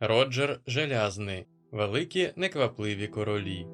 Роджер Желязний, великі неквапливі королі.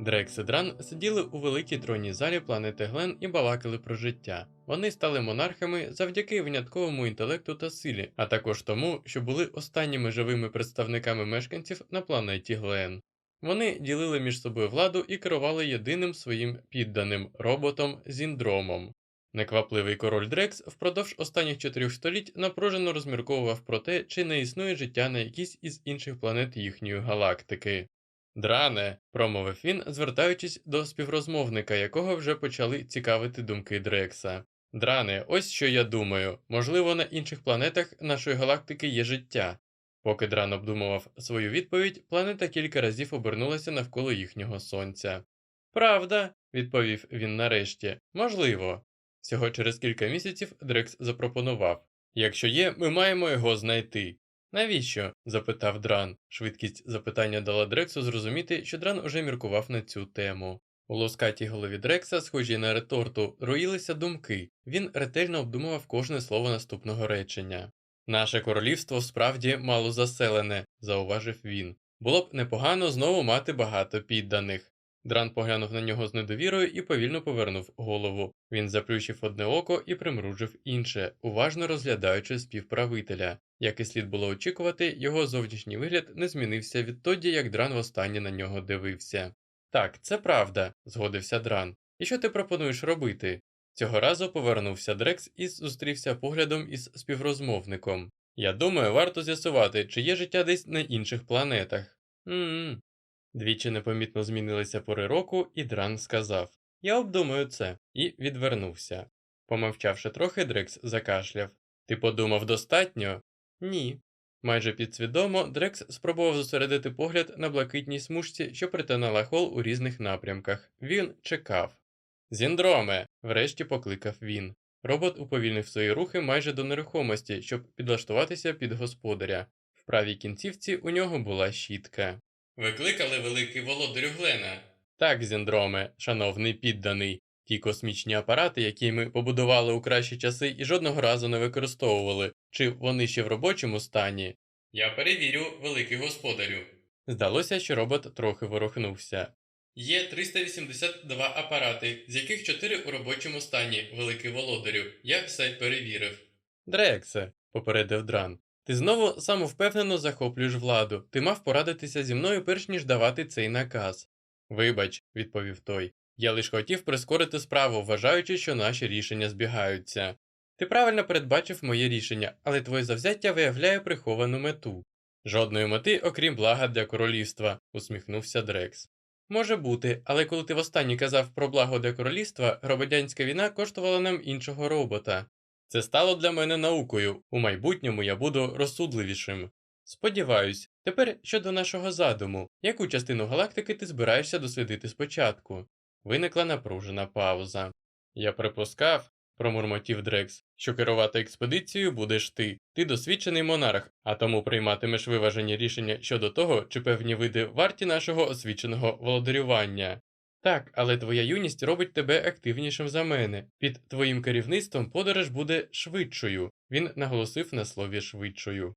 Дрекс і Дран сиділи у великій тронній залі планети Глен і балакали про життя. Вони стали монархами завдяки винятковому інтелекту та силі, а також тому, що були останніми живими представниками мешканців на планеті Глен. Вони ділили між собою владу і керували єдиним своїм підданим роботом Зіндромом. Неквапливий король Дрекс впродовж останніх чотирьох століть напружено розмірковував про те, чи не існує життя на якійсь із інших планет їхньої галактики. Дране, промовив він, звертаючись до співрозмовника, якого вже почали цікавити думки Дрекса. Дране, ось що я думаю. Можливо, на інших планетах нашої галактики є життя. Поки Дран обдумував свою відповідь, планета кілька разів обернулася навколо їхнього сонця. Правда, відповів він нарешті, можливо. Всього через кілька місяців Дрекс запропонував Якщо є, ми маємо його знайти. Навіщо? запитав Дран. Швидкість запитання дала Дрексу зрозуміти, що Дран уже міркував на цю тему. У лоскатій голові Дрекса, схожій на реторту, роїлися думки. Він ретельно обдумував кожне слово наступного речення. Наше королівство справді мало заселене, зауважив він. Було б непогано знову мати багато підданих. Дран поглянув на нього з недовірою і повільно повернув голову. Він заплющив одне око і примружив інше, уважно розглядаючи співправителя. Як і слід було очікувати, його зовнішній вигляд не змінився відтоді, як Дран востаннє на нього дивився. Так, це правда, згодився Дран. І що ти пропонуєш робити? Цього разу повернувся Дрекс і зустрівся поглядом із співрозмовником. Я думаю, варто з'ясувати, чи є життя десь на інших планетах. Двічі непомітно змінилися пори року, і Дран сказав Я обдумаю це, і відвернувся. Помовчавши трохи, Дрекс закашляв. Ти подумав достатньо? Ні. Майже підсвідомо Дрекс спробував зосередити погляд на блакитній смужці, що притинала хол у різних напрямках. Він чекав. Зіндроме. врешті покликав він. Робот уповільнив свої рухи майже до нерухомості, щоб підлаштуватися під господаря. В правій кінцівці у нього була щітка. Викликали великий володарю Глена. Так, Зіндроме, шановний підданий. Ті космічні апарати, які ми побудували у кращі часи і жодного разу не використовували, чи вони ще в робочому стані? Я перевірю, великий господарю. Здалося, що робот трохи ворухнувся. Є 382 апарати, з яких 4 у робочому стані, великий володарю. Я все перевірив. Дрексе, попередив Дран. Ти знову самовпевнено захоплюєш владу. Ти мав порадитися зі мною перш ніж давати цей наказ. Вибач, відповів той. Я лише хотів прискорити справу, вважаючи, що наші рішення збігаються. Ти правильно передбачив моє рішення, але твоє завзяття виявляє приховану мету. Жодної мети, окрім блага для королівства, усміхнувся Дрекс. Може бути, але коли ти востаннє казав про благо для королівства, громадянська війна коштувала нам іншого робота. Це стало для мене наукою. У майбутньому я буду розсудливішим. Сподіваюсь, тепер щодо нашого задуму, яку частину галактики ти збираєшся дослідити спочатку? Виникла напружена пауза. Я припускав, промурмотів Дрекс, що керувати експедицією будеш ти. Ти досвідчений монарх, а тому прийматимеш виважені рішення щодо того, чи певні види варті нашого освіченого володарювання. Так, але твоя юність робить тебе активнішим за мене. Під твоїм керівництвом подорож буде швидшою. Він наголосив на слові швидшою.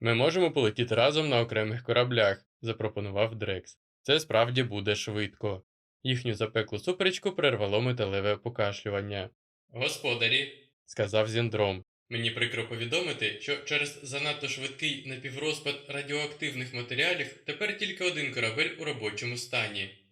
Ми можемо полетіти разом на окремих кораблях, запропонував Дрекс. Це справді буде швидко. Їхню запеклу суперечку перервало металеве покашлювання. Господарі, сказав Зіндром, мені прикро повідомити, що через занадто швидкий напіврозпад радіоактивних матеріалів тепер тільки один корабель у робочому стані.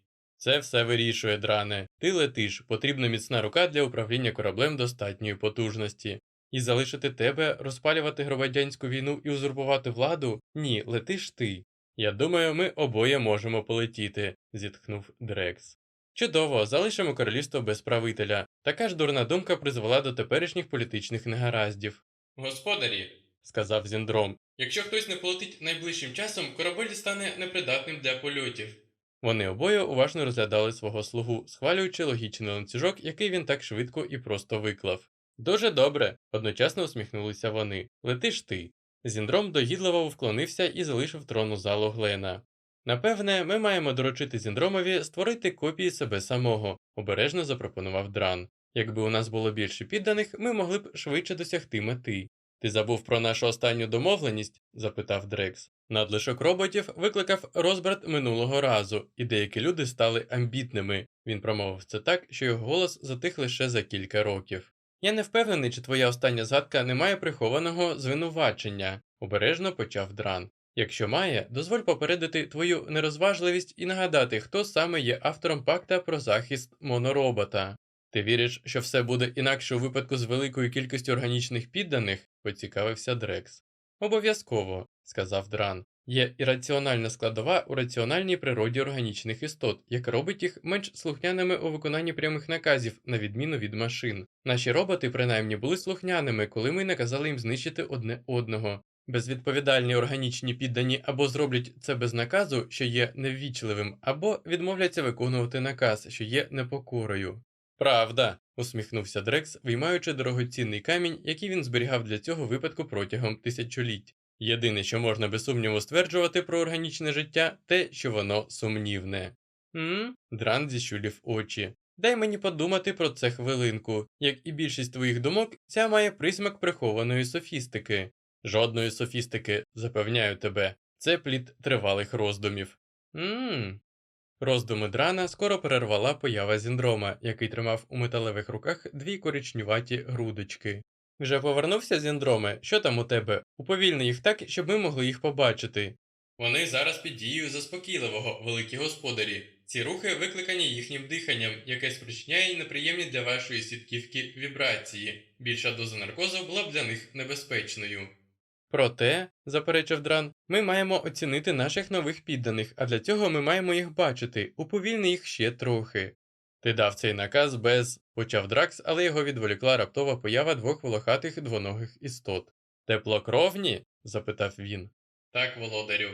Це все вирішує, дране. Ти летиш, потрібна міцна рука для управління кораблем достатньої потужності. І залишити тебе розпалювати громадянську війну і узурпувати владу? Ні, летиш ти. Я думаю, ми обоє можемо полетіти, зітхнув Дрекс. Чудово, залишимо королівство без правителя. Така ж дурна думка призвела до теперішніх політичних негараздів. Господарі, сказав Зіндром, якщо хтось не полетить найближчим часом, корабель стане непридатним для польотів. Вони обоє уважно розглядали свого слугу, схвалюючи логічний ланцюжок, який він так швидко і просто виклав. Дуже добре, одночасно усміхнулися вони. Летиш ти. Зіндром догідливо вклонився і залишив тронну залу Глена. Напевне, ми маємо доручити Зіндромові створити копії себе самого, обережно запропонував Дран. Якби у нас було більше підданих, ми могли б швидше досягти мети. Ти забув про нашу останню домовленість? запитав Дрекс. Надлишок роботів викликав розбрат минулого разу, і деякі люди стали амбітними. Він промовив це так, що його голос затих лише за кілька років. Я не впевнений, чи твоя остання згадка не має прихованого звинувачення, обережно почав Дран. Якщо має, дозволь попередити твою нерозважливість і нагадати, хто саме є автором пакта про захист моноробота. Ти віриш, що все буде інакше у випадку з великою кількістю органічних підданих? поцікавився Дрекс. Обов'язково, сказав Дран. Є ірраціональна складова у раціональній природі органічних істот, яка робить їх менш слухняними у виконанні прямих наказів, на відміну від машин. Наші роботи, принаймні, були слухняними, коли ми наказали їм знищити одне одного. Безвідповідальні органічні піддані або зроблять це без наказу, що є неввічливим, або відмовляться виконувати наказ, що є непокорою. Правда, усміхнувся Дрекс, виймаючи дорогоцінний камінь, який він зберігав для цього випадку протягом тисячоліть. Єдине, що можна без сумніву стверджувати про органічне життя, те, що воно сумнівне. М? Дран зіщулів очі. Дай мені подумати про це хвилинку. Як і більшість твоїх думок, ця має присмак прихованої софістики. Жодної софістики, запевняю тебе, це плід тривалих роздумів. Мм. Роздуми Драна скоро перервала поява Зіндрома, який тримав у металевих руках дві коричнюваті грудочки. Вже повернувся Зіндроме? Що там у тебе? Уповільни їх так, щоб ми могли їх побачити. Вони зараз під дією заспокійливого, великі господарі. Ці рухи викликані їхнім диханням, яке спричиняє неприємні для вашої сітківки вібрації. Більша доза наркозу була б для них небезпечною. Проте, заперечив Дран, ми маємо оцінити наших нових підданих, а для цього ми маємо їх бачити, уповільни їх ще трохи. Ти дав цей наказ без. почав Дракс, але його відволікла раптова поява двох волохатих двоногих істот. Теплокровні? запитав він. Так, володарю.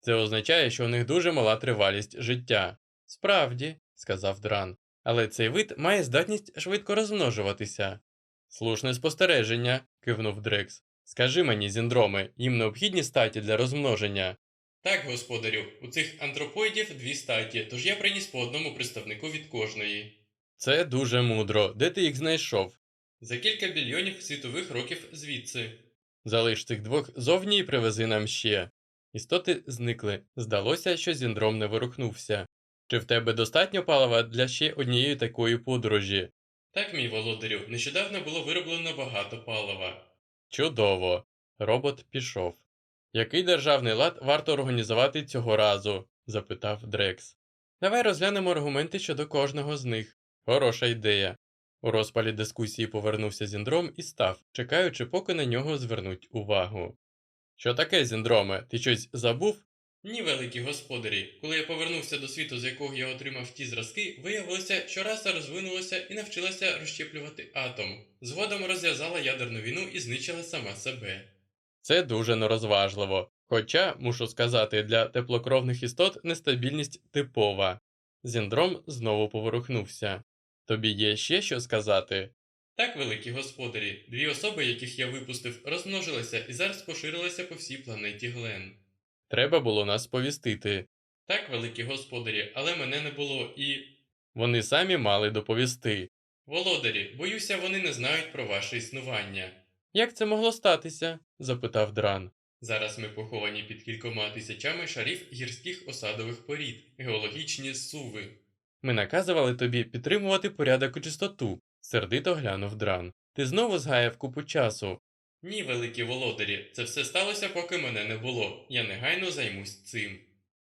Це означає, що у них дуже мала тривалість життя. Справді, сказав Дран, але цей вид має здатність швидко розмножуватися. Слушне спостереження, кивнув Дрекс. Скажи мені, зіндроми, їм необхідні статі для розмноження? Так, господарю, у цих антропоїдів дві статі, тож я приніс по одному представнику від кожної. Це дуже мудро. Де ти їх знайшов? За кілька більйонів світових років звідси. Залиш цих двох зовні і привези нам ще. Істоти зникли. Здалося, що зіндром не ворухнувся. Чи в тебе достатньо палива для ще однієї такої подорожі? Так, мій володарю, нещодавно було вироблено багато палива. Чудово. Робот пішов. Який державний лад варто організувати цього разу? запитав Дрекс. Давай розглянемо аргументи щодо кожного з них. Хороша ідея. У розпалі дискусії повернувся Зіндром і став, чекаючи, поки на нього звернуть увагу. Що таке, Зіндроме? Ти щось забув? Ні, великі господарі. Коли я повернувся до світу, з якого я отримав ті зразки, виявилося, що раса розвинулася і навчилася розщеплювати атом. Згодом розв'язала ядерну війну і знищила сама себе. Це дуже нерозважливо. Хоча, мушу сказати, для теплокровних істот нестабільність типова. Зіндром знову поворухнувся. Тобі є ще що сказати? Так, великі господарі, дві особи, яких я випустив, розмножилися і зараз поширилися по всій планеті Глен. Треба було нас повістити. Так, великі господарі, але мене не було і. Вони самі мали доповісти. Володарі, боюся, вони не знають про ваше існування. Як це могло статися? запитав Дран. Зараз ми поховані під кількома тисячами шарів гірських осадових порід, геологічні суви. Ми наказували тобі підтримувати порядок і чистоту, сердито глянув Дран. Ти знову згаяв купу часу. Ні, великі володарі, це все сталося, поки мене не було. Я негайно займусь цим.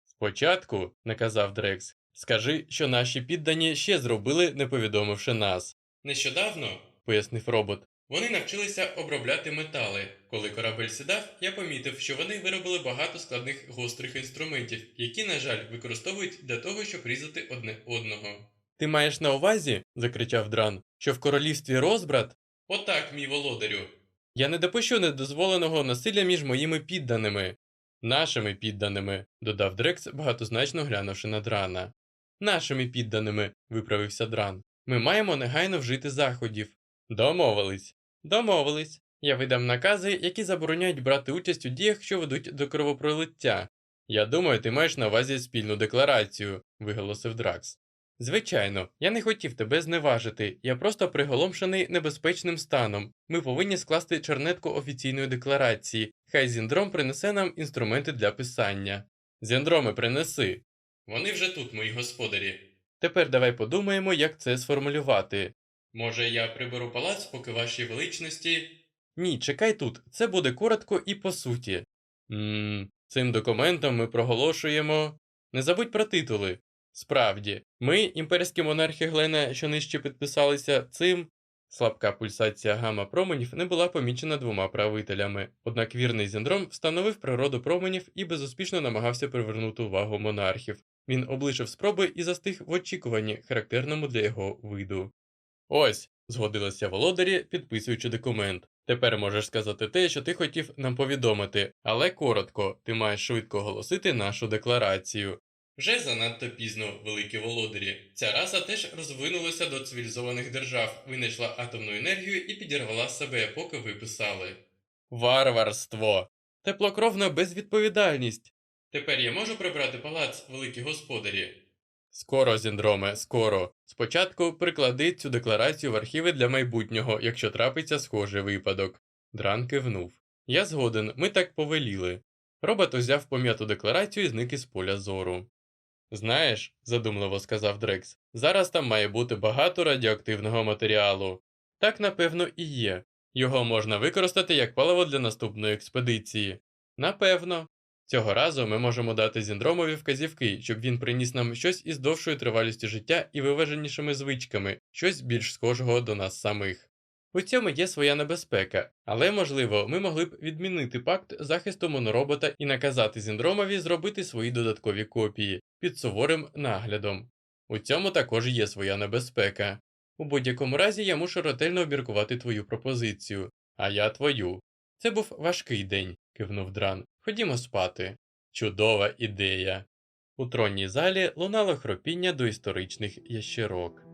Спочатку, наказав Дрекс, скажи, що наші піддані ще зробили, не повідомивши нас. Нещодавно, пояснив робот, вони навчилися обробляти метали. Коли корабель сідав, я помітив, що вони виробили багато складних гострих інструментів, які, на жаль, використовують для того, щоб різати одне одного. Ти маєш на увазі, закричав Дран, що в королівстві розбрат? Отак, мій володарю. Я не допущу недозволеного насилля між моїми підданими. Нашими підданими, додав Дрекс, багатозначно глянувши на Драна. Нашими підданими, виправився Дран. Ми маємо негайно вжити заходів. Домовились. Домовились. Я видам накази, які забороняють брати участь у діях, що ведуть до кровопролиття. Я думаю, ти маєш на увазі спільну декларацію, виголосив Дракс. Звичайно, я не хотів тебе зневажити, я просто приголомшений небезпечним станом. Ми повинні скласти чернетку офіційної декларації. Хай Зіндром принесе нам інструменти для писання. Зіндроми, принеси. Вони вже тут, мої господарі. Тепер давай подумаємо, як це сформулювати. Може, я приберу палац, поки вашій величності. Ні, чекай тут, це буде коротко і по суті. Ммм, цим документом ми проголошуємо. Не забудь про титули. Справді, ми, імперські монархи Глена, що нижче підписалися цим. Слабка пульсація гамма променів не була помічена двома правителями, однак вірний Зіндром встановив природу променів і безуспішно намагався привернути увагу монархів. Він облишив спроби і застиг в очікуванні, характерному для його виду. Ось, згодилися володарі, підписуючи документ. Тепер можеш сказати те, що ти хотів нам повідомити, але коротко, ти маєш швидко оголосити нашу декларацію. Вже занадто пізно, великі володарі. Ця раса теж розвинулася до цивілізованих держав, винайшла атомну енергію і підірвала себе, поки ви писали. Варварство. Теплокровна безвідповідальність. Тепер я можу прибрати палац, великі господарі. Скоро, Зіндроме, скоро. Спочатку приклади цю декларацію в архіви для майбутнього, якщо трапиться схожий випадок. Дран кивнув. Я згоден, ми так повеліли. Робот узяв пом'яту декларацію і зник із поля зору. Знаєш, задумливо сказав Дрекс, зараз там має бути багато радіоактивного матеріалу. Так, напевно, і є. Його можна використати як паливо для наступної експедиції. Напевно. Цього разу ми можемо дати Зіндромові вказівки, щоб він приніс нам щось із довшою тривалістю життя і виваженішими звичками, щось більш схожого до нас самих. У цьому є своя небезпека, але можливо, ми могли б відмінити пакт захисту моноробота і наказати Зіндромові зробити свої додаткові копії під суворим наглядом. У цьому також є своя небезпека. У будь-якому разі я мушу ретельно обміркувати твою пропозицію, а я твою. Це був важкий день, кивнув Дран. Ходімо спати. Чудова ідея. У тронній залі лунало хропіння до історичних ящерок.